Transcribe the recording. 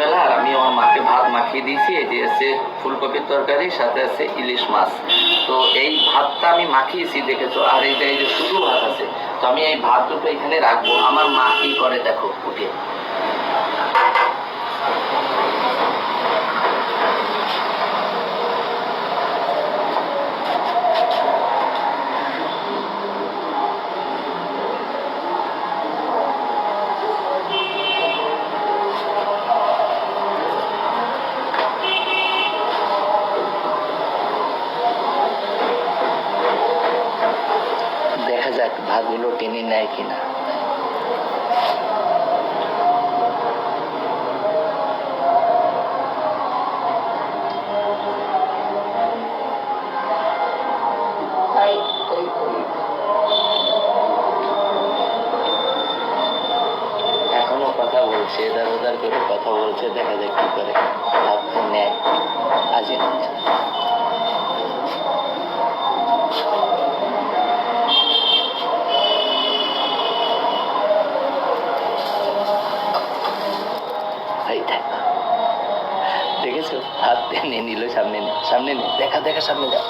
দুবেলা আর আমি আমার মাকে ভাত মাখিয়ে দিয়েছি, এই যে আছে ফুলকপির তরকারি, সাথে আছে ইলিশ মাছ। তো এই ভাতটা আমি মাখিয়েছি, দেখেছ? আর এইটা এই যে শুধু ভাত আছে। তো আমি এই ভাত দুটো এখানে রাখব। আমার মা কি করে দেখো, উঠে। যাক ভাতগুলো টেনে নেয় কিনা। এখনও কথা বলছে এদার ওদার করে কথা বলছে দেখা যাক কি করে। ভাত নেয়। আজি এই দেখ দেখেছ? হাত নিয়ে নিল সামনে সামনে দেখা দেখা সামনে দেখ